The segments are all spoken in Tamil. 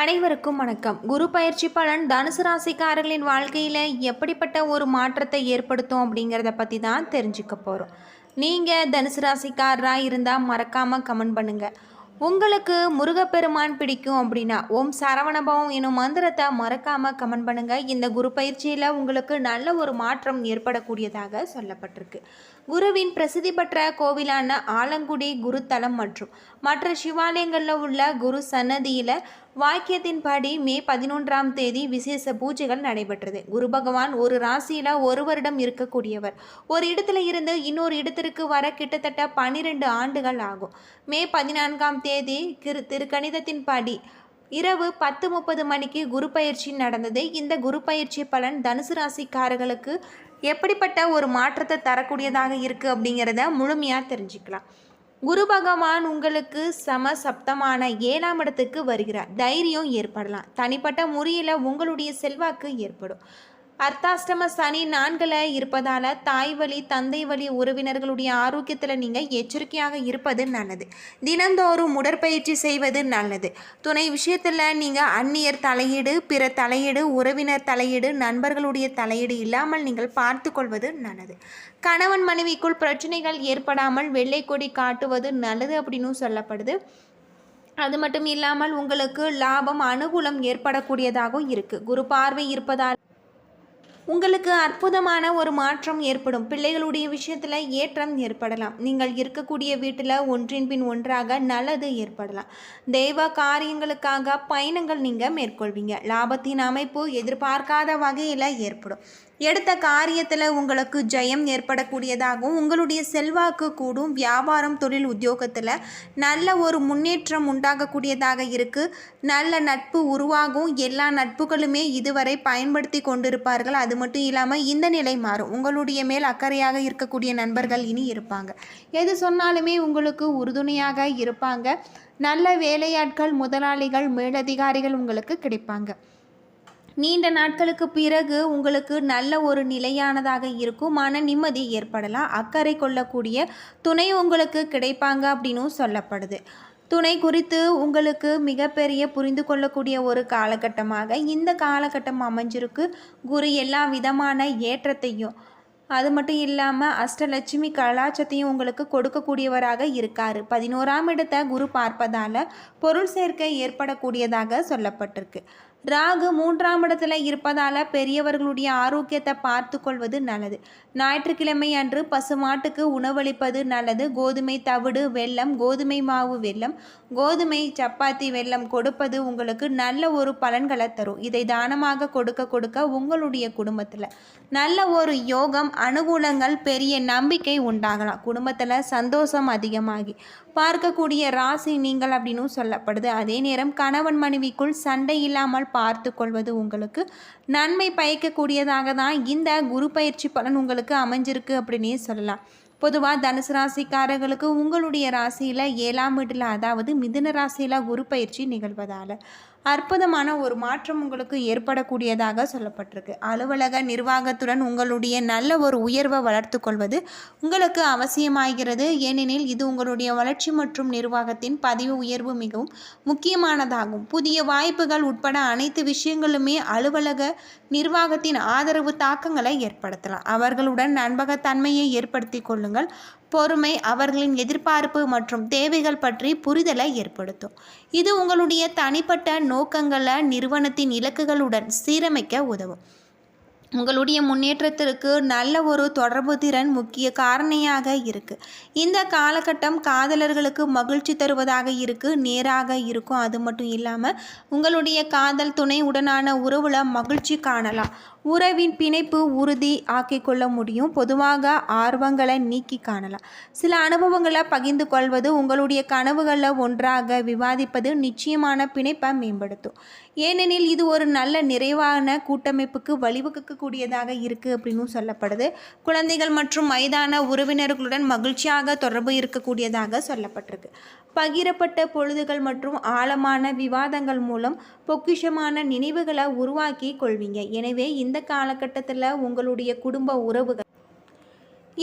அனைவருக்கும் வணக்கம். குரு பயிற்சி பலன் தனுசு ராசிக்காரர்களின் வாழ்க்கையில் எப்படிப்பட்ட ஒரு மாற்றத்தை ஏற்படுத்தும் அப்படிங்கிறத பற்றி தான் தெரிஞ்சுக்க போகிறோம் நீங்கள் தனுசு ராசிக்காரராக இருந்தால் மறக்காமல் கமெண்ட் பண்ணுங்கள் உங்களுக்கு முருகப்பெருமான் பிடிக்கும் அப்படின்னா ஓம் சரவணபவம் எனும் மந்திரத்தை மறக்காமல் கமெண்ட் பண்ணுங்கள் இந்த குரு பயிற்சியில் உங்களுக்கு நல்ல ஒரு மாற்றம் ஏற்படக்கூடியதாக சொல்லப்பட்டிருக்கு. குருவின் பிரசித்தி பெற்ற கோவிலான ஆலங்குடி குருத்தலம் மற்றும் மற்ற சிவாலயங்களில் உள்ள குரு சன்னதியில் வாக்கியத்தின்படி மே பதினொன்றாம் தேதி விசேஷ பூஜைகள் நடைபெற்றது. குரு பகவான் ஒரு ராசியில் ஒரு வருடம் இருக்கக்கூடியவர். ஒரு இடத்துல இருந்து இன்னொரு இடத்திற்கு வர கிட்டத்தட்ட பன்னிரெண்டு ஆண்டுகள் ஆகும். மே பதினான்காம் தேதி கிரு திருக்கணிதத்தின்படி இரவு பத்து முப்பது மணிக்கு குரு பயிற்சி நடந்தது. இந்த குரு பயிற்சி பலன் தனுசு ராசிக்காரர்களுக்கு எப்படிப்பட்ட ஒரு மாற்றத்தை தரக்கூடியதாக இருக்குது அப்படிங்கிறத முழுமையாக தெரிஞ்சுக்கலாம். குரு பகவான் உங்களுக்கு சம சப்தமான ஏழாம் இடத்துக்கு வருகிறார். தைரியம் ஏற்படலாம். தனிப்பட்ட முறையில் உங்களுடைய செல்வாக்கு ஏற்படும். அர்த்தாஷ்டம சனி நான்கில் இருப்பதால் தாய் வழி தந்தை வழி உறவினர்களுடைய ஆரோக்கியத்தில் நீங்கள் எச்சரிக்கையாக இருப்பது நல்லது. தினந்தோறும் உடற்பயிற்சி செய்வது நல்லது. துணை விஷயத்தில் நீங்கள் அந்நியர் தலையீடு பிற தலையீடு உறவினர் தலையீடு நண்பர்களுடைய தலையீடு இல்லாமல் நீங்கள் பார்த்து கொள்வது நல்லது. கணவன் மனைவிக்குள் பிரச்சனைகள் ஏற்படாமல் வெள்ளை கொடி காட்டுவது நல்லது அப்படின்னு சொல்லப்படுது. அது மட்டும் இல்லாமல் உங்களுக்கு லாபம் அனுகூலம் ஏற்படக்கூடியதாகவும் இருக்குது குரு பார்வை இருப்பதால் உங்களுக்கு அற்புதமான ஒரு மாற்றம் ஏற்படும். பிள்ளைகளுடைய விஷயத்தில் ஏற்றம் ஏற்படலாம். நீங்கள் இருக்கக்கூடிய வீட்டில் ஒன்றின் பின் ஒன்றாக நல்லது ஏற்படலாம். தெய்வ காரியங்களுக்காக பயணங்கள் நீங்கள் மேற்கொள்வீங்க. லாபத்தின் அமைப்பு எதிர்பார்க்காத வகையில் ஏற்படும். எடுத்த காரியத்தில் உங்களுக்கு ஜெயம் ஏற்படக்கூடியதாகவும் உங்களுடைய செல்வாக்கு கூடும். வியாபாரம் தொழில் உத்தியோகத்தில் நல்ல ஒரு முன்னேற்றம் உண்டாகக்கூடியதாக இருக்குது நல்ல நட்பு உருவாகும். எல்லா நட்புகளுமே இதுவரை பயன்படுத்தி கொண்டிருப்பார்கள். அது மட்டும் இல்லாமல் இந்த நிலை மாறும். உங்களுடைய மேல் அக்கறையாக இருக்கக்கூடிய நண்பர்கள் இனி இருப்பாங்க. எது சொன்னாலுமே உங்களுக்கு உறுதுணையாக இருப்பாங்க. நல்ல வேலையாட்கள் முதலாளிகள் மேலதிகாரிகள் உங்களுக்கு கிடைப்பாங்க. நீண்ட நாட்களுக்கு பிறகு உங்களுக்கு நல்ல ஒரு நிலையானதாக இருக்கும். மன நிம்மதி ஏற்படலாம். அக்கறை கொள்ளக்கூடிய துணை உங்களுக்கு கிடைப்பாங்க அப்படின்னும் சொல்லப்படுது. துணை குறித்து உங்களுக்கு மிகப்பெரிய புரிந்து கொள்ளக்கூடிய ஒரு காலகட்டமாக இந்த காலகட்டம் அமைஞ்சிருக்கு. குரு எல்லா விதமான ஏற்றத்தையும் அது மட்டும் இல்லாமல் அஷ்டலட்சுமி கலாச்சத்தையும் உங்களுக்கு கொடுக்கக்கூடியவராக இருக்கார். பதினோராம் இடத்தை குரு பார்ப்பதால் பொருள் சேர்க்கை ஏற்படக்கூடியதாக சொல்லப்பட்டிருக்கு. ராகு மூன்றாம் இடத்துல இருப்பதால் பெரியவர்களுடைய ஆரோக்கியத்தை பார்த்து கொள்வது நல்லது. ஞாயிற்றுக்கிழமை அன்று பசுமாட்டுக்கு உணவளிப்பது நல்லது. கோதுமை தவிடு வெல்லம் கோதுமை மாவு வெல்லம். கோதுமை சப்பாத்தி வெல்லம் கொடுப்பது உங்களுக்கு நல்ல ஒரு பலன்களை தரும். இதை தானமாக கொடுக்க கொடுக்க உங்களுடைய குடும்பத்தில் நல்ல ஒரு யோகம் அனுகூலங்கள் பெரிய நம்பிக்கை உண்டாகலாம். குடும்பத்தில் சந்தோஷம் அதிகமாகி பார்க்கக்கூடிய ராசி நீங்கள் அப்படின்னு சொல்லப்படுது. அதே நேரம் கணவன் மனைவிக்குள் சண்டை இல்லாமல் பார்த்து கொள்வது உங்களுக்கு நன்மை பயக்கக்கூடியதாக தான் இந்த குரு பயிற்சி பலன் உங்களுக்கு அமைஞ்சிருக்கு அப்படின்னே சொல்லலாம். பொதுவாக தனுசு ராசிக்காரர்களுக்கு உங்களுடைய ராசியில் ஏழாம் வீட்டில் அதாவது மிதுன ராசியில் குரு பயிற்சி நிகழ்வதால். அற்புதமான ஒரு மாற்றம் உங்களுக்கு ஏற்படக்கூடியதாக சொல்லப்பட்டிருக்கு. அலுவலக நிர்வாகத்துடன் உங்களுடைய நல்ல ஒரு உயர்வை வளர்த்து கொள்வது உங்களுக்கு அவசியமாகிறது. ஏனெனில் இது உங்களுடைய வளர்ச்சி மற்றும் நிர்வாகத்தின் பதிவு உயர்வு மிகவும் முக்கியமானதாகும். புதிய வாய்ப்புகள் உட்பட அனைத்து விஷயங்களுமே அலுவலக நிர்வாகத்தின் ஆதரவு தாக்கங்களை ஏற்படுத்தலாம். அவர்களுடன் நண்பகத்தன்மையை ஏற்படுத்தி கொள்ளுங்கள். பொறுமை அவர்களின் எதிர்பார்ப்பு மற்றும் தேவைகள் பற்றி புரிதலை ஏற்படுத்தும். இது உங்களுடைய தனிப்பட்ட நோக்கங்களை நிறுவனத்தின் இலக்குகளுடன் சீரமைக்க உதவும். உங்களுடைய முன்னேற்றத்திற்கு நல்ல ஒரு தொடர்பு திறன் முக்கிய காரணியாக இருக்குது இந்த காலகட்டம் காதலர்களுக்கு மகிழ்ச்சி தருவதாக இருக்குது நேராக இருக்கும். அது மட்டும் இல்லாமல் உங்களுடைய காதல் துணை உடனான உறவில் மகிழ்ச்சி காணலாம். உறவின் பிணைப்பு உறுதி ஆக்கிக் கொள்ள முடியும். பொதுவாக ஆர்வங்களை நீக்கி காணலாம். சில அனுபவங்களை பகிர்ந்து கொள்வது உங்களுடைய கனவுகளில் ஒன்றாக விவாதிப்பது நிச்சயமான பிணைப்பை மேம்படுத்தும். ஏனெனில் இது ஒரு நல்ல நிறைவான கூட்டமைப்புக்கு வழிவகுக்கக்கூடியதாக இருக்குது அப்படின்னு சொல்லப்படுது. குழந்தைகள் மற்றும் மைதான உறவினர்களுடன் மகிழ்ச்சியாக தொடர்பு இருக்கக்கூடியதாக சொல்லப்பட்டிருக்கு. பகிரப்பட்ட பொழுதுகள் மற்றும் ஆழமான விவாதங்கள் மூலம் பொக்கிஷமான நினைவுகளை உருவாக்கி கொள்வீங்க. எனவே இந்த காலகட்டத்தில் உங்களுடைய குடும்ப உறவுகள்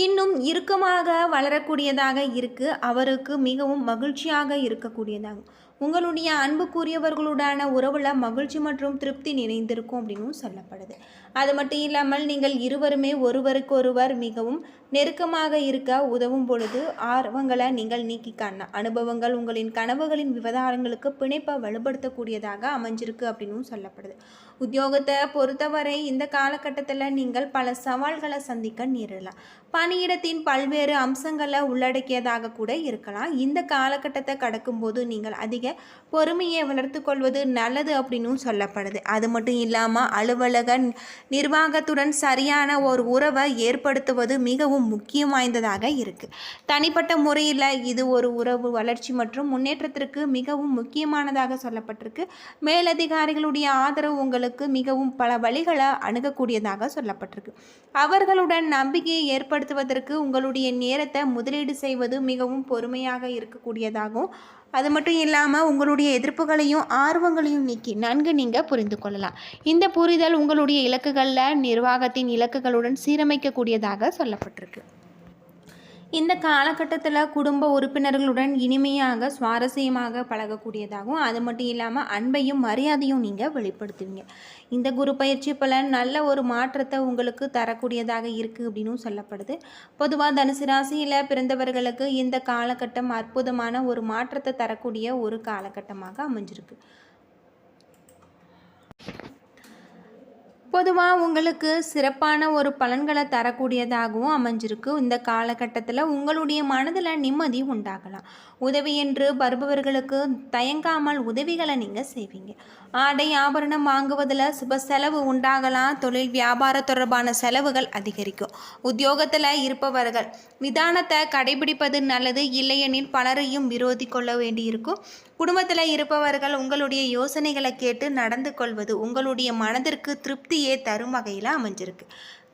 இன்னும் இறுக்கமாக வளரக்கூடியதாக இருக்குது அவருக்கு மிகவும் மகிழ்ச்சியாக இருக்கக்கூடியதாகும். உங்களுடைய அன்புக்குரியவர்களுடான உறவில் மகிழ்ச்சி மற்றும் திருப்தி நிறைந்திருக்கும் அப்படின்னும் சொல்லப்படுது. அது மட்டும் இல்லாமல் நீங்கள் இருவருமே ஒருவருக்கொருவர் மிகவும் நெருக்கமாக இருக்க உதவும் பொழுது ஆர்வங்களை நீங்கள் நீக்கி காண அனுபவங்கள் உங்களின் கனவுகளின் விவகாரங்களுக்கு பிணைப்பை வலுப்படுத்தக்கூடியதாக அமைஞ்சிருக்கு அப்படின்னும் சொல்லப்படுது. உத்தியோகத்தை பொறுத்தவரை இந்த காலகட்டத்தில் நீங்கள் பல சவால்களை சந்திக்க நேரிடலாம். பணியிடத்தின் பல்வேறு அம்சங்களை உள்ளடக்கியதாக கூட இருக்கலாம். இந்த காலகட்டத்தை கடக்கும்போது நீங்கள் அதிக பொறுமையை வளர்த்து கொள்வது நல்லது அப்படின்னும் சொல்லப்படுது. அது மட்டும் இல்லாமல் அலுவலக நிர்வாகத்துடன் சரியான ஒரு உறவை ஏற்படுத்துவது மிகவும் முக்கியம் வாய்ந்ததாக இருக்குது தனிப்பட்ட முறையில் இது ஒரு உறவு வளர்ச்சி மற்றும் முன்னேற்றத்திற்கு மிகவும் முக்கியமானதாக சொல்லப்பட்டிருக்கு. மேலதிகாரிகளுடைய ஆதரவு உங்களுக்கு மிகவும் பல வழிகளை அணுகக்கூடியதாக சொல்லப்பட்டிருக்கு. அவர்களுடன் நம்பிக்கையை ஏற்படுத்துவதற்கு உங்களுடைய நேரத்தை முதலீடு செய்வது மிகவும் பொறுமையாக இருக்கக்கூடியதாகவும் அது மட்டும் இல்லாமல் உங்களுடைய எதிர்ப்புகளையும் ஆர்வங்களையும் நீக்கி நன்கு நீங்கள் புரிந்து கொள்ளலாம். இந்த புரிதல் உங்களுடைய இலக்குகளில் நிர்வாகத்தின் இலக்குகளுடன் சீரமைக்கக்கூடியதாக சொல்லப்பட்டிருக்கு. இந்த காலகட்டத்தில் குடும்ப உறுப்பினர்களுடன் இனிமையாக சுவாரஸ்யமாக பழகக்கூடியதாகவும் அது மட்டும் இல்லாமல் அன்பையும் மரியாதையும் நீங்கள் வெளிப்படுத்துவீங்க. இந்த குரு பயிற்சி பலன் நல்ல ஒரு மாற்றத்தை உங்களுக்கு தரக்கூடியதாக இருக்குது அப்படின்னும் சொல்லப்படுது. பொதுவாக தனுசு ராசியில் பிறந்தவர்களுக்கு இந்த காலகட்டம் அற்புதமான ஒரு மாற்றத்தை தரக்கூடிய ஒரு காலகட்டமாக அமைஞ்சிருக்கு. பொதுவாக உங்களுக்கு சிறப்பான ஒரு பலன்களை தரக்கூடியதாகவும் அமைஞ்சிருக்கு. இந்த காலகட்டத்தில் உங்களுடைய மனதில் நிம்மதி உண்டாகலாம். உதவி என்று வருபவர்களுக்கு தயங்காமல் உதவிகளை நீங்கள் செய்வீங்க. ஆடை ஆபரணம் வாங்குவதில் சுப செலவு உண்டாகலாம் தொழில் வியாபார தொடர்பான செலவுகள் அதிகரிக்கும். உத்தியோகத்தில் இருப்பவர்கள் நிதானத்தை கடைபிடிப்பது நல்லது இல்லையெனில் பலரையும் விரோதி கொள்ள வேண்டியிருக்கும். குடும்பத்தில் இருப்பவர்கள் உங்களுடைய யோசனைகளை கேட்டு நடந்து கொள்வது உங்களுடைய மனதிற்கு திருப்தியே தரும் வகையில் அமைஞ்சிருக்கு.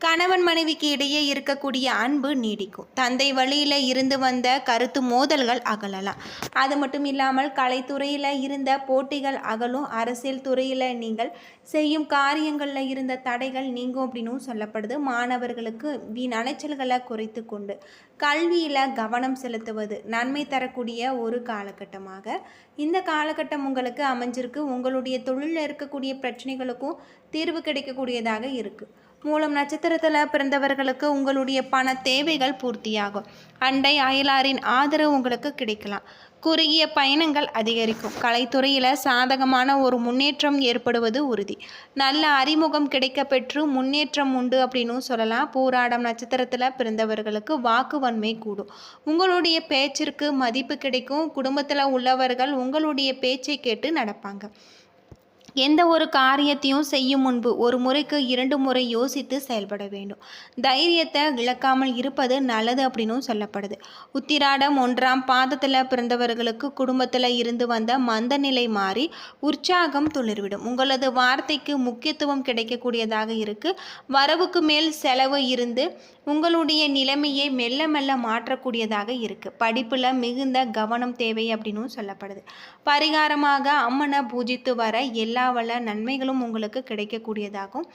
கணவன் மனைவிக்கு இடையே இருக்கக்கூடிய அன்பு நீடிக்கும். தந்தை வழியில் இருந்து வந்த கருத்து மோதல்கள் அகலலாம். அது மட்டும் இல்லாமல் கலைத்துறையில் இருந்த போட்டிகள் அகலும். அரசியல் துறையில் நீங்கள் செய்யும் காரியங்களில் இருந்த தடைகள் நீங்கும் அப்படின்னும் சொல்லப்படுது. மாணவர்களுக்கு வீண் அலைச்சல்களை குறைத்து கொண்டு கல்வியில் கவனம் செலுத்துவது நன்மை தரக்கூடிய ஒரு காலகட்டமாக. இந்த காலகட்டம் உங்களுக்கு அமைஞ்சிருக்கு. உங்களுடைய தொழிலில் இருக்கக்கூடிய பிரச்சனைகளுக்கும் தீர்வு கிடைக்கக்கூடியதாக இருக்குது மூலம் நட்சத்திரத்தில் பிறந்தவர்களுக்கு உங்களுடைய பண தேவைகள் பூர்த்தியாகும். அண்டை அயலாரின் ஆதரவு உங்களுக்கு கிடைக்கலாம். குறுகிய பயணங்கள் அதிகரிக்கும். கலைத்துறையில் சாதகமான ஒரு முன்னேற்றம் ஏற்படுவது உறுதி. நல்ல அறிமுகம் கிடைக்க பெற்று முன்னேற்றம் உண்டு அப்படின்னு சொல்லலாம். பூராடம் நட்சத்திரத்தில் பிறந்தவர்களுக்கு வாக்குவன்மை கூடும். உங்களுடைய பேச்சிற்கு மதிப்பு கிடைக்கும். குடும்பத்தில் உள்ளவர்கள் உங்களுடைய பேச்சை கேட்டு நடப்பாங்க. எந்த ஒரு காரியத்தையும் செய்யும் முன்பு ஒரு முறைக்கு இரண்டு முறை யோசித்து செயல்பட வேண்டும். தைரியத்தை இழக்காமல் இருப்பது நல்லது அப்படின்னும் சொல்லப்படுது. உத்திராடம் ஒன்றாம் பாதத்தில் பிறந்தவர்களுக்கு குடும்பத்தில் இருந்து வந்த மந்த நிலை மாறி உற்சாகம் துளிர்விடும். உங்களது வார்த்தைக்கு முக்கியத்துவம் கிடைக்கக்கூடியதாக இருக்குது வரவுக்கு மேல் செலவு இருந்து உங்களுடைய நிலைமையை மெல்ல மெல்ல மாற்றக்கூடியதாக இருக்குது படிப்பில் மிகுந்த கவனம் தேவை அப்படின்னும் சொல்லப்படுது. பரிகாரமாக அம்மனை பூஜித்து வர எல்லா வள நன்மைகளும் உங்களுக்கு கிடைக்கக்கூடியதாகும்.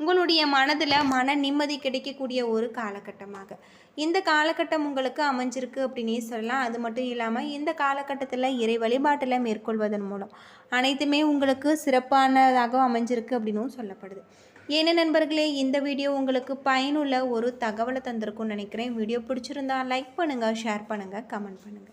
உங்களுடைய மனதில் மன நிம்மதி கிடைக்கக்கூடிய ஒரு காலகட்டமாக. இந்த காலகட்டம் உங்களுக்கு அமைஞ்சிருக்கு அப்படின்னே சொல்லலாம். அது மட்டும் இல்லாமல் இந்த காலகட்டத்தில் இறை வழிபாட்டில் மேற்கொள்வதன் மூலம் அனைத்துமே உங்களுக்கு சிறப்பானதாக அமைஞ்சிருக்கு அப்படின்னும் சொல்லப்படுது. ஏன்னா நண்பர்களே இந்த வீடியோ உங்களுக்கு பயனுள்ள ஒரு தகவலை தந்திருக்கும்னு நினைக்கிறேன். வீடியோ பிடிச்சிருந்தா லைக் பண்ணுங்கள் ஷேர் பண்ணுங்கள் கமெண்ட் பண்ணுங்கள்